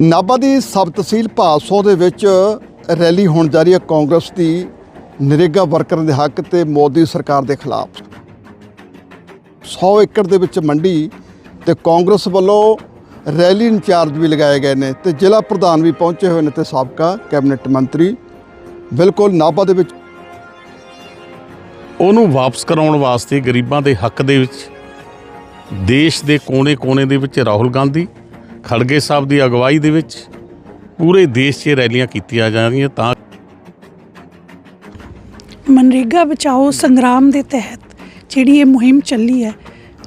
ਨਾਭਾ ਦੀ ਸਬ ਤਹਿਸੀਲ ਭਾਸੋ ਦੇ ਵਿੱਚ ਰੈਲੀ ਹੋਣ ਜਾ ਰਹੀ ਹੈ ਕਾਂਗਰਸ ਦੀ ਨਰੇਗਾ ਵਰਕਰਾਂ ਦੇ ਹੱਕ ਤੇ ਮੋਦੀ ਸਰਕਾਰ ਦੇ ਖਿਲਾਫ। 100 ਏਕੜ ਦੇ ਵਿੱਚ ਮੰਡੀ ਤੇ ਕਾਂਗਰਸ ਵੱਲੋਂ ਰੈਲੀ ਇੰਚਾਰਜ ਵੀ ਲਗਾਏ ਗਏ ਨੇ ਤੇ ਜ਼ਿਲ੍ਹਾ ਪ੍ਰਧਾਨ ਵੀ ਪਹੁੰਚੇ ਹੋਏ ਨੇ ਤੇ ਸਾਬਕਾ ਕੈਬਨਿਟ ਮੰਤਰੀ। ਬਿਲਕੁਲ ਨਾਭਾ ਦੇ ਵਿੱਚ ਉਹਨੂੰ ਵਾਪਸ ਕਰਾਉਣ ਵਾਸਤੇ ਗਰੀਬਾਂ ਦੇ ਹੱਕ ਦੇ ਵਿੱਚ, ਦੇਸ਼ ਦੇ ਕੋਨੇ-ਕੋਨੇ ਦੇ ਵਿੱਚ ਰਾਹੁਲ ਗਾਂਧੀ ਖੜਗੇ ਸਾਹਿਬ ਦੀ ਅਗਵਾਈ ਦੇ ਵਿੱਚ ਪੂਰੇ ਦੇਸ਼ 'ਚ ਰੈਲੀਆਂ ਕੀਤੀਆਂ ਜਾ ਰਹੀਆਂ ਤਾਂ ਮਨਰੇਗਾ ਬਚਾਓ ਸੰਗਰਾਮ ਦੇ ਤਹਿਤ ਜਿਹੜੀ ਇਹ ਮੁਹਿੰਮ ਚੱਲੀ ਹੈ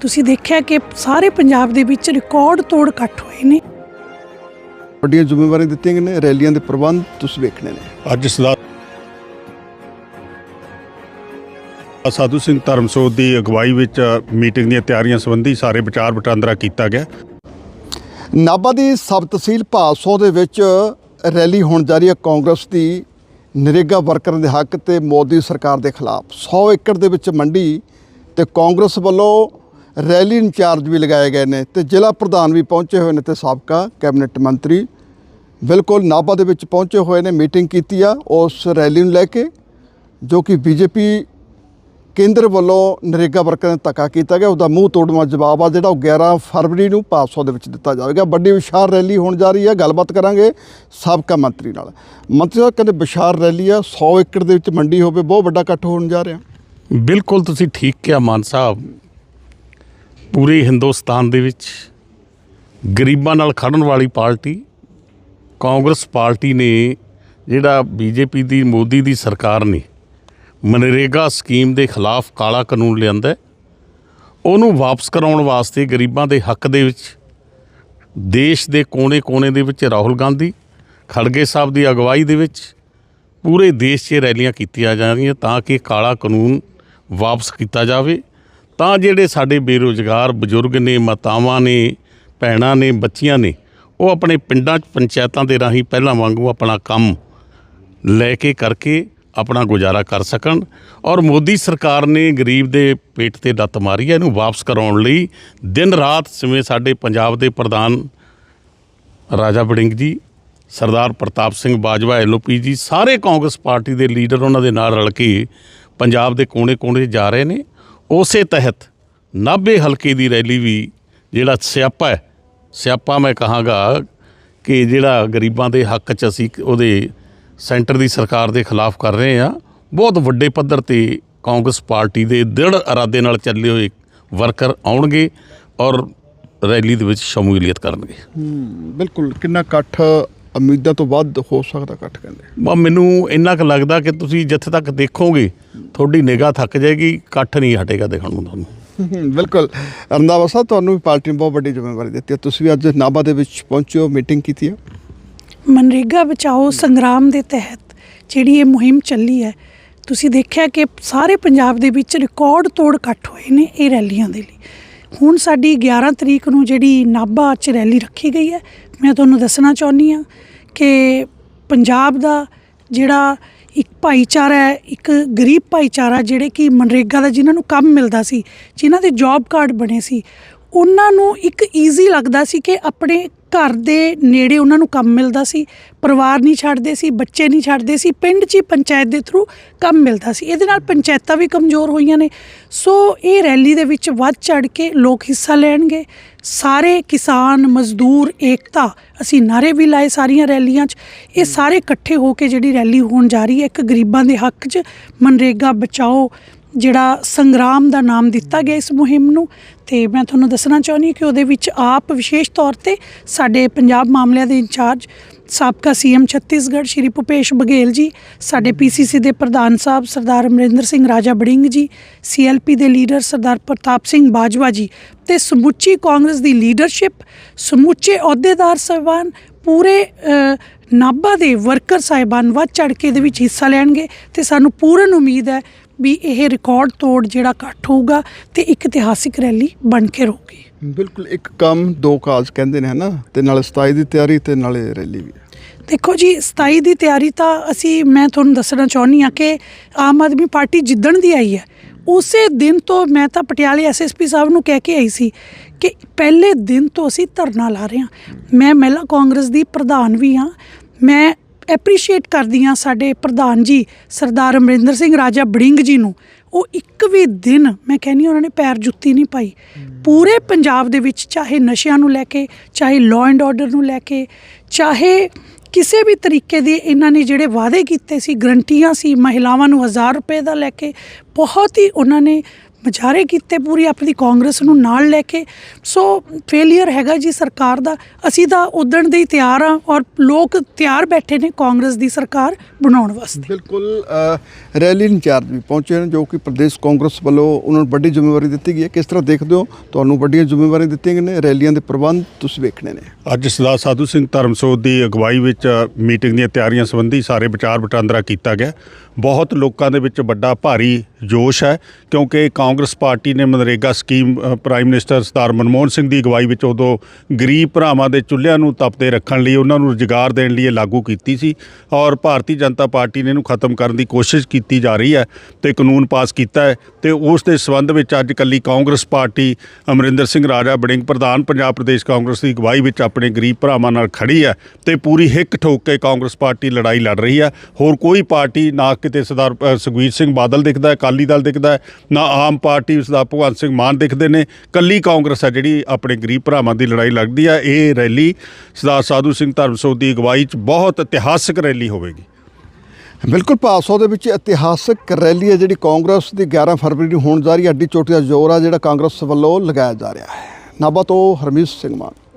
ਤੁਸੀਂ ਦੇਖਿਆ ਕਿ ਸਾਰੇ ਪੰਜਾਬ ਦੇ ਵਿੱਚ ਰਿਕਾਰਡ ਤੋੜ ਇਕੱਠ ਹੋਏ ਨੇ। ਵੱਡੀਆਂ ਜ਼ਿੰਮੇਵਾਰੀਆਂ ਦਿੱਤੀਆਂ ਗਈਆਂ ਨੇ ਰੈਲੀਆਂ ਦੇ ਪ੍ਰਬੰਧ ਤੁਸੀਂ ਵੇਖਣੇ ਨੇ। ਅੱਜ ਸਰਦਾਰ ਸਾਧੂ ਸਿੰਘ ਧਰਮਸੋਤ ਦੀ ਅਗਵਾਈ ਵਿੱਚ ਮੀਟਿੰਗ ਦੀਆਂ ਤਿਆਰੀਆਂ ਸੰਬੰਧੀ ਸਾਰੇ ਵਿਚਾਰ ਵਟਾਂਦਰਾ ਕੀਤਾ ਗਿਆ। ਨਾਭਾ ਦੀ ਸਬ ਤਹਿਸੀਲ ਭਾਸੋ ਦੇ ਵਿੱਚ ਰੈਲੀ ਹੋਣ ਜਾ ਰਹੀ ਹੈ। ਕਾਂਗਰਸ ਦੀ ਨਰੇਗਾ ਵਰਕਰਾਂ ਦੇ ਹੱਕ ਤੇ ਮੋਦੀ ਸਰਕਾਰ ਦੇ ਖਿਲਾਫ 100 ਏਕੜ ਦੇ ਵਿੱਚ ਮੰਡੀ ਤੇ ਕਾਂਗਰਸ ਵੱਲੋਂ ਰੈਲੀ ਇੰਚਾਰਜ ਵੀ ਲਗਾਏ ਗਏ ਨੇ ਤੇ ਜ਼ਿਲ੍ਹਾ ਪ੍ਰਧਾਨ ਵੀ ਪਹੁੰਚੇ ਹੋਏ ਨੇ ਤੇ ਸਾਬਕਾ ਕੈਬਨਿਟ ਮੰਤਰੀ ਬਿਲਕੁਲ ਨਾਭਾ ਦੇ ਵਿੱਚ ਪਹੁੰਚੇ ਹੋਏ ਨੇ, ਮੀਟਿੰਗ ਕੀਤੀ ਆ ਉਸ ਰੈਲੀ ਨੂੰ ਲੈ ਕੇ ਜੋ ਕਿ ਬੀਜੇਪੀ ਕੇਂਦਰ ਵੱਲੋਂ ਨਰੇਗਾ ਵਰਕਰਾਂ ਨੇ ਧੱਕਾ ਕੀਤਾ ਗਿਆ। ਉਹਦਾ ਮੂੰਹ ਤੋੜਵਾ ਜਵਾਬ ਆ ਜਿਹੜਾ ਉਹ 11 ਫਰਵਰੀ ਨੂੰ ਪਾਸੋ ਦੇ ਵਿੱਚ ਦਿੱਤਾ ਜਾਵੇਗਾ। ਵੱਡੀ ਵਿਸ਼ਾਲ ਰੈਲੀ ਹੋਣ ਜਾ ਰਹੀ ਹੈ। ਗੱਲਬਾਤ ਕਰਾਂਗੇ ਸਾਬਕਾ ਮੰਤਰੀ ਨਾਲ। ਮੰਤਰੀ ਸਾਹਿਬ ਕਹਿੰਦੇ ਵਿਸ਼ਾਲ ਰੈਲੀ ਆ। 100 ਏਕੜ ਦੇ ਵਿੱਚ ਮੰਡੀ ਹੋਵੇ, ਬਹੁਤ ਵੱਡਾ ਇਕੱਠ ਹੋਣ ਜਾ ਰਿਹਾ। ਬਿਲਕੁਲ ਤੁਸੀਂ ਠੀਕ ਕਿਹਾ ਮਾਨ ਸਾਹਿਬ। ਪੂਰੇ ਹਿੰਦੁਸਤਾਨ ਦੇ ਵਿੱਚ ਗਰੀਬਾਂ ਨਾਲ ਖੜਨ ਵਾਲੀ ਪਾਰਟੀ, ਕਾਂਗਰਸ ਪਾਰਟੀ ਨੇ ਜਿਹੜਾ ਬੀਜੇਪੀ ਦੀ, ਮੋਦੀ ਦੀ ਸਰਕਾਰ ਨੇ ਮਨਰੇਗਾ ਸਕੀਮ ਦੇ ਖਿਲਾਫ ਕਾਲਾ ਕਾਨੂੰਨ ਲਿਆਂਦਾ ਉਹਨੂੰ ਵਾਪਸ ਕਰਾਉਣ ਵਾਸਤੇ ਗਰੀਬਾਂ ਦੇ ਹੱਕ ਦੇ ਵਿੱਚ, ਦੇਸ਼ ਦੇ ਕੋਨੇ-ਕੋਨੇ ਦੇ ਵਿੱਚ ਰਾਹੁਲ ਗਾਂਧੀ, ਖੜਗੇ ਸਾਹਿਬ ਦੀ ਅਗਵਾਈ ਦੇ ਵਿੱਚ ਪੂਰੇ ਦੇਸ਼ 'ਚ ਰੈਲੀਆਂ ਕੀਤੀਆਂ ਜਾ ਰਹੀਆਂ ਤਾਂ ਕਿ ਕਾਲਾ ਕਾਨੂੰਨ ਵਾਪਸ ਕੀਤਾ ਜਾਵੇ। ਤਾਂ ਜਿਹੜੇ ਸਾਡੇ ਬੇਰੁਜ਼ਗਾਰ ਬਜ਼ੁਰਗ ਨੇ, ਮਾਤਾਵਾਂ ਨੇ, ਭੈਣਾਂ ਨੇ, ਬੱਚੀਆਂ ਨੇ, ਉਹ ਆਪਣੇ ਪਿੰਡਾਂ 'ਚ ਪੰਚਾਇਤਾਂ ਦੇ ਰਾਹੀਂ ਪਹਿਲਾਂ ਵਾਂਗੂ ਆਪਣਾ ਕੰਮ ਲੈ ਕੇ ਕਰਕੇ ਆਪਣਾ ਗੁਜ਼ਾਰਾ ਕਰ ਸਕਣ ਔਰ ਮੋਦੀ ਸਰਕਾਰ ਨੇ ਗਰੀਬ ਦੇ ਪੇਟ ਤੇ ਲੱਤ ਮਾਰੀ ਹੈ, ਇਹਨੂੰ ਵਾਪਸ ਕਰਾਉਣ ਲਈ ਦਿਨ ਰਾਤ ਜਿਵੇਂ ਸਾਡੇ ਪੰਜਾਬ ਦੇ ਪ੍ਰਧਾਨ ਰਾਜਾ ਵੜਿੰਗ ਜੀ, ਸਰਦਾਰ ਪ੍ਰਤਾਪ ਸਿੰਘ ਬਾਜਵਾ ਐਲਓਪੀ ਜੀ, ਸਾਰੇ ਕਾਂਗਰਸ ਪਾਰਟੀ ਦੇ ਲੀਡਰ ਉਹਨਾਂ ਦੇ ਨਾਲ ਰਲ ਕੇ ਪੰਜਾਬ ਦੇ ਕੋਨੇ-ਕੋਨੇ ਜਾ ਰਹੇ ਨੇ। ਉਸੇ ਤਹਿਤ ਨਾਭੇ ਹਲਕੇ ਦੀ ਰੈਲੀ ਵੀ ਜਿਹੜਾ ਸਿਆਪਾ ਹੈ, ਸਿਆਪਾ ਮੈਂ ਕਹਾਂਗਾ ਕਿ ਜਿਹੜਾ ਗਰੀਬਾਂ ਦੇ ਹੱਕ 'ਚ ਅਸੀਂ ਉਹਦੇ ਸੈਂਟਰ ਦੀ ਸਰਕਾਰ ਦੇ ਖਿਲਾਫ ਕਰ ਰਹੇ ਆ ਬਹੁਤ ਵੱਡੇ ਪੱਧਰ ਤੇ ਕਾਂਗਰਸ ਪਾਰਟੀ ਦੇ ਦ੍ਰਿੜ ਇਰਾਦੇ ਨਾਲ ਚੱਲੇ ਹੋਏ ਵਰਕਰ ਆਉਣਗੇ ਔਰ ਰੈਲੀ ਦੇ ਵਿੱਚ ਸ਼ਮੂਲੀਅਤ ਕਰਨਗੇ। ਬਿਲਕੁਲ। ਕਿੰਨਾ ਇਕੱਠ ਉਮੀਦਾਂ ਤੋਂ ਵੱਧ ਹੋ ਸਕਦਾ ਇਕੱਠ ਕਹਿੰਦੇ ਮੈਨੂੰ ਇੰਨਾ ਕੁ ਲੱਗਦਾ ਕਿ ਤੁਸੀਂ ਜਿੱਥੇ ਤੱਕ ਦੇਖੋਗੇ ਤੁਹਾਡੀ ਨਿਗਾਹ ਥੱਕ ਜਾਏਗੀ ਇਕੱਠ ਨਹੀਂ ਹਟੇਗਾ ਦੇਖਣ ਨੂੰ ਤੁਹਾਨੂੰ। ਬਿਲਕੁਲ। ਰੰਦਾਵਾ ਸਾਹਿਬ ਤੁਹਾਨੂੰ ਵੀ ਪਾਰਟੀ ਨੇ ਬਹੁਤ ਵੱਡੀ ਜ਼ਿੰਮੇਵਾਰੀ ਦਿੱਤੀ ਹੈ। ਤੁਸੀਂ ਵੀ ਅੱਜ ਨਾਭਾ ਦੇ ਵਿੱਚ ਪਹੁੰਚੇ ਹੋ ਮੀਟਿੰਗ ਕੀਤੀ ਹੈ। ਮਨਰੇਗਾ ਬਚਾਓ ਸੰਗਰਾਮ ਦੇ ਤਹਿਤ ਜਿਹੜੀ ਇਹ ਮੁਹਿੰਮ ਚੱਲੀ ਹੈ, ਤੁਸੀਂ ਦੇਖਿਆ ਕਿ ਸਾਰੇ ਪੰਜਾਬ ਦੇ ਵਿੱਚ ਰਿਕਾਰਡ ਤੋੜ ਇਕੱਠ ਹੋਏ ਨੇ ਇਹ ਰੈਲੀਆਂ ਦੇ ਲਈ। ਹੁਣ ਸਾਡੀ 11 ਤਰੀਕ ਨੂੰ ਜਿਹੜੀ ਨਾਭਾ 'ਚ ਰੈਲੀ ਰੱਖੀ ਗਈ ਹੈ, ਮੈਂ ਤੁਹਾਨੂੰ ਦੱਸਣਾ ਚਾਹੁੰਦੀ ਹਾਂ ਕਿ ਪੰਜਾਬ ਦਾ ਜਿਹੜਾ ਇੱਕ ਭਾਈਚਾਰਾ ਹੈ, ਇੱਕ ਗਰੀਬ ਭਾਈਚਾਰਾ ਜਿਹੜੇ ਕਿ ਮਨਰੇਗਾ ਦਾ ਜਿਨ੍ਹਾਂ ਨੂੰ ਕੰਮ ਮਿਲਦਾ ਸੀ, ਜਿਨ੍ਹਾਂ ਦੇ ਜੌਬ ਕਾਰਡ ਬਣੇ ਸੀ ਉਹਨਾਂ ਨੂੰ ਇੱਕ ਈਜ਼ੀ ਲੱਗਦਾ ਸੀ ਕਿ ਆਪਣੇ ਘਰ ਦੇ ਨੇੜੇ ਉਹਨਾਂ ਨੂੰ ਕੰਮ ਮਿਲਦਾ ਸੀ, ਪਰਿਵਾਰ ਨਹੀਂ ਛੱਡਦੇ ਸੀ, ਬੱਚੇ ਨਹੀਂ ਛੱਡਦੇ ਸੀ, ਪਿੰਡ 'ਚ ਹੀ ਪੰਚਾਇਤ ਦੇ ਥਰੂ ਕੰਮ ਮਿਲਦਾ ਸੀ। ਇਹਦੇ ਨਾਲ ਪੰਚਾਇਤਾਂ ਵੀ ਕਮਜ਼ੋਰ ਹੋਈਆਂ ਨੇ। ਸੋ ਇਹ ਰੈਲੀ ਦੇ ਵਿੱਚ ਵੱਧ ਚੜ ਕੇ ਲੋਕ ਹਿੱਸਾ ਲੈਣਗੇ। ਸਾਰੇ ਕਿਸਾਨ, ਮਜ਼ਦੂਰ, ਏਕਤਾ, ਅਸੀਂ ਨਾਰੇ ਵੀ ਲਾਏ ਸਾਰੀਆਂ ਰੈਲੀਆਂ 'ਚ। ਇਹ ਸਾਰੇ ਇਕੱਠੇ ਹੋ ਕੇ ਜਿਹੜੀ ਰੈਲੀ ਹੋਣ ਜਾ ਰਹੀ ਹੈ, ਇੱਕ ਗਰੀਬਾਂ ਦੇ ਹੱਕ 'ਚ। ਮਨਰੇਗਾ ਬਚਾਓ ਜਿਹੜਾ ਸੰਗਰਾਮ ਦਾ ਨਾਮ ਦਿੱਤਾ ਗਿਆ ਇਸ ਮੁਹਿੰਮ ਨੂੰ, ਤੇ ਮੈਂ ਤੁਹਾਨੂੰ ਦੱਸਣਾ ਚਾਹੁੰਦੀ ਕਿ ਉਹਦੇ ਵਿੱਚ ਆਪ ਵਿਸ਼ੇਸ਼ ਤੌਰ ਤੇ ਸਾਡੇ ਪੰਜਾਬ ਮਾਮਲਿਆਂ ਦੇ ਇੰਚਾਰਜ ਸਾਬਕਾ ਸੀਐਮ ਛੱਤੀਸਗੜ੍ਹ ਸ਼੍ਰੀ ਭੁਪੇਸ਼ ਬਘੇਲ ਜੀ, ਸਾਡੇ ਪੀਸੀਸੀ ਦੇ ਪ੍ਰਧਾਨ ਸਾਹਿਬ ਸਰਦਾਰ ਅਮਰਿੰਦਰ ਸਿੰਘ ਰਾਜਾ ਬੜਿੰਗ ਜੀ ਸੀਐਲਪੀ ਦੇ ਲੀਡਰ ਸਰਦਾਰ ਪ੍ਰਤਾਪ ਸਿੰਘ ਬਾਜਵਾ ਜੀ ਤੇ ਸਮੁੱਚੀ ਕਾਂਗਰਸ ਦੀ ਲੀਡਰਸ਼ਿਪ, ਸਮੁੱਚੇ ਅਹੁਦੇਦਾਰ ਸਾਹਿਬਾਨ, ਪੂਰੇ ਨਾਭਾ ਦੇ ਵਰਕਰ ਸਾਹਿਬਾਨ ਵੱਧ ਚੜ ਕੇ ਇਹਦੇ ਵਿੱਚ ਹਿੱਸਾ ਲੈਣਗੇ ਤੇ ਸਾਨੂੰ ਪੂਰਨ ਉਮੀਦ ਹੈ ਵੀ ਇਹ ਰਿਕਾਰਡ ਤੋੜ ਜਿਹੜਾ ਇਕੱਠ ਹੋਊਗਾ ਤੇ ਇੱਕ ਇਤਿਹਾਸਿਕ ਰੈਲੀ ਬਣ ਕੇ ਰਹੂਗੀ। ਬਿਲਕੁਲ ਇੱਕ ਕੰਮ ਦੋ ਕਾਜ ਕਹਿੰਦੇ ਨੇ ਹਨਾ? ਤੇ ਨਾਲੇ 27 ਦੀ ਤਿਆਰੀ ਤੇ ਨਾਲੇ ਰੈਲੀ ਵੀ ਦੇਖੋ ਜੀ 27 ਦੀ ਤਿਆਰੀ ਤਾਂ ਅਸੀਂ ਮੈਂ ਤੁਹਾਨੂੰ ਦੱਸਣਾ ਚਾਹੁੰਦੀ ਹਾਂ ਕਿ ਆਮ ਆਦਮੀ ਪਾਰਟੀ ਜਿੱਦਣ ਦੀ ਆਈ ਹੈ ਉਸੇ ਦਿਨ ਤੋਂ ਮੈਂ ਤਾਂ ਪਟਿਆਲੇ ਐਸਐਸਪੀ ਸਾਹਿਬ ਨੂੰ ਕਹਿ ਕੇ ਆਈ ਸੀ ਕਿ ਪਹਿਲੇ ਦਿਨ ਤੋਂ ਅਸੀਂ ਧਰਨਾ ਲਾ ਰਹੇ ਹਾਂ। ਮੈਂ ਮਹਿਲਾ ਕਾਂਗਰਸ ਦੀ ਪ੍ਰਧਾਨ ਵੀ ਹਾਂ। ਮੈਂ ਐਪਰੀਸ਼ੀਏਟ ਕਰਦੀ ਹਾਂ ਸਾਡੇ ਪ੍ਰਧਾਨ ਜੀ, ਸਰਦਾਰ ਅਮਰਿੰਦਰ ਸਿੰਘ, ਰਾਜਾ ਬੜਿੰਗ ਜੀ ਨੂੰ। ਉਹ ਇੱਕ ਵੀ ਦਿਨ, ਮੈਂ ਕਹਿੰਨੀ ਉਹਨਾਂ ਨੇ ਪੈਰ ਜੁੱਤੀ ਨਹੀਂ ਪਾਈ। ਪੂਰੇ ਪੰਜਾਬ ਦੇ ਵਿੱਚ ਚਾਹੇ ਨਸ਼ਿਆਂ ਨੂੰ ਲੈ ਕੇ, ਚਾਹੇ ਲਾਅ ਐਂਡ ਆਰਡਰ ਨੂੰ ਲੈ ਕੇ, ਚਾਹੇ ਕਿਸੇ ਵੀ ਤਰੀਕੇ ਦੇ ਇਹਨਾਂ ਨੇ ਜਿਹੜੇ ਵਾਅਦੇ ਕੀਤੇ ਸੀ, ਗਰੰਟੀਆਂ ਸੀ ਮਹਿਲਾਵਾਂ ਨੂੰ 1000 ਰੁਪਏ ਦਾ ਲੈ ਕੇ, ਬਹੁਤ ਹੀ ਉਹਨਾਂ ਨੇ ਮੁਜ਼ਾਹਰੇ ਕੀਤੇ ਪੂਰੀ ਆਪਣੀ ਕਾਂਗਰਸ ਨੂੰ ਨਾਲ ਲੈ ਕੇ। ਸੋ ਫੇਲਿਅਰ ਹੈਗਾ ਜੀ ਸਰਕਾਰ ਦਾ। ਅਸੀਂ ਤਾਂ ਉਦਣ ਦੇ ਹੀ ਤਿਆਰ ਆ ਔਰ ਲੋਕ ਤਿਆਰ ਬੈਠੇ ਨੇ ਕਾਂਗਰਸ ਦੀ ਸਰਕਾਰ ਬਣਾਉਣ ਵਾਸਤੇ। ਬਿਲਕੁਲ ਰੈਲੀ ਇੰਚਾਰਜ ਵੀ ਪਹੁੰਚੇ ਨੇ ਜੋ ਕਿ ਪ੍ਰਦੇਸ਼ ਕਾਂਗਰਸ ਵੱਲੋਂ ਉਹਨਾਂ ਨੂੰ ਵੱਡੀ ਜ਼ਿੰਮੇਵਾਰੀ ਦਿੱਤੀ ਗਈ ਹੈ। ਕਿਸ ਤਰ੍ਹਾਂ ਦੇਖਦੇ ਹੋ? ਤੁਹਾਨੂੰ ਵੱਡੀਆਂ ਜ਼ਿੰਮੇਵਾਰੀਆਂ ਦਿੱਤੀਆਂ ਗਈਆਂ ਨੇ। ਰੈਲੀਆਂ ਦੇ ਪ੍ਰਬੰਧ ਤੁਸੀਂ ਵੇਖਣੇ ਨੇ। ਅੱਜ ਸਰਦਾਰ ਸਾਧੂ ਸਿੰਘ ਧਰਮਸੋਤ ਦੀ ਅਗਵਾਈ ਵਿੱਚ ਮੀਟਿੰਗ ਦੀਆਂ ਤਿਆਰੀਆਂ ਸੰਬੰਧੀ ਸਾਰੇ ਵਿਚਾਰ ਵਟਾਂਦਰਾ ਕੀਤਾ ਗਿਆ। ਬਹੁਤ ਲੋਕਾਂ ਦੇ ਵਿੱਚ ਵੱਡਾ ਭਾਰੀ ਜੋਸ਼ ਹੈ, ਕਿਉਂਕਿ ਕਾਂਗਰਸ ਪਾਰਟੀ ਨੇ MNREGA scheme prime minister Sardar Manmohan Singh ਦੀ ਅਗਵਾਈ ਵਿੱਚ ਉਦੋਂ ਗਰੀਬ ਭਰਾਵਾਂ ਦੇ ਚੁੱਲ੍ਹਿਆਂ ਨੂੰ ਤਪਦੇ ਰੱਖਣ ਲਈ ਉਹਨਾਂ ਨੂੰ ਰੁਜ਼ਗਾਰ ਦੇਣ ਲਈ ਇਹ ਲਾਗੂ ਕੀਤੀ ਸੀ ਔਰ ਭਾਰਤੀ ਜਨਤਾ ਪਾਰਟੀ ਨੇ ਇਹਨੂੰ ਖਤਮ ਕਰਨ ਦੀ ਕੋਸ਼ਿਸ਼ ਕੀਤੀ ਜਾ ਰਹੀ ਹੈ ਤੇ ਕਾਨੂੰਨ ਪਾਸ ਕੀਤਾ ਹੈ ਤੇ ਉਸ ਦੇ ਸਬੰਧ ਵਿੱਚ ਅੱਜ ਕੱਲੀ ਕਾਂਗਰਸ ਪਾਰਟੀ ਅਮਰਿੰਦਰ ਸਿੰਘ ਰਾਜਾ ਬੜਿੰਗ ਪ੍ਰਧਾਨ ਪੰਜਾਬ ਪ੍ਰਦੇਸ਼ ਕਾਂਗਰਸ ਦੀ ਅਗਵਾਈ ਵਿੱਚ ਆਪਣੇ ਗਰੀਬ ਭਰਾਵਾਂ ਨਾਲ ਖੜੀ ਹੈ ਤੇ ਪੂਰੀ ਹਿੱਕ ਠੋਕ ਕੇ ਕਾਂਗਰਸ ਪਾਰਟੀ ਲੜਾਈ ਲੜ ਰਹੀ ਹੈ। ਹੋਰ ਕੋਈ ਪਾਰਟੀ ਨਾ ਕਿਤੇ ਸਰਦਾਰ ਸੁਖਬੀਰ ਸਿੰਘ ਬਾਦਲ ਦਿਖਦਾ ਹੈ, ਅਕਾਲੀ ਦਲ ਦਿਖਦਾ ਹੈ, ਨਾ ਆਮ ਪਾਰਟੀ ਸਰਦਾਰ ਭਗਵੰਤ ਸਿੰਘ ਮਾਨ ਦਿਖਦੇ ਨੇ। ਕੱਲੀ ਕਾਂਗਰਸ ਹੈ ਜਿਹੜੀ ਆਪਣੇ ਗਰੀਬ ਭਰਾਵਾਂ ਦੀ ਲੜਾਈ ਲੱਗਦੀ ਹੈ। ਇਹ ਰੈਲੀ ਸਰਦਾਰ ਸਾਧੂ ਸਿੰਘ ਧਰਮਸੋਤ ਦੀ ਅਗਵਾਈ 'ਚ ਬਹੁਤ ਇਤਿਹਾਸਕ ਰੈਲੀ ਹੋਵੇਗੀ। ਬਿਲਕੁਲ ਪਾਸੋ ਦੇ ਵਿੱਚ ਇਤਿਹਾਸਕ ਰੈਲੀ ਹੈ ਜਿਹੜੀ ਕਾਂਗਰਸ ਦੀ 11 ਫਰਵਰੀ ਨੂੰ ਹੋਣ ਜਾ ਰਹੀ ਹੈ। ਅੱਡੀ ਚੋਟੀ ਦਾ ਜ਼ੋਰ ਆ ਜਿਹੜਾ ਕਾਂਗਰਸ ਵੱਲੋਂ ਲਗਾਇਆ ਜਾ ਰਿਹਾ ਹੈ। ਨਾਭਾ ਤੋਂ ਹਰਮੀਤ ਸਿੰਘ ਮਾਨ।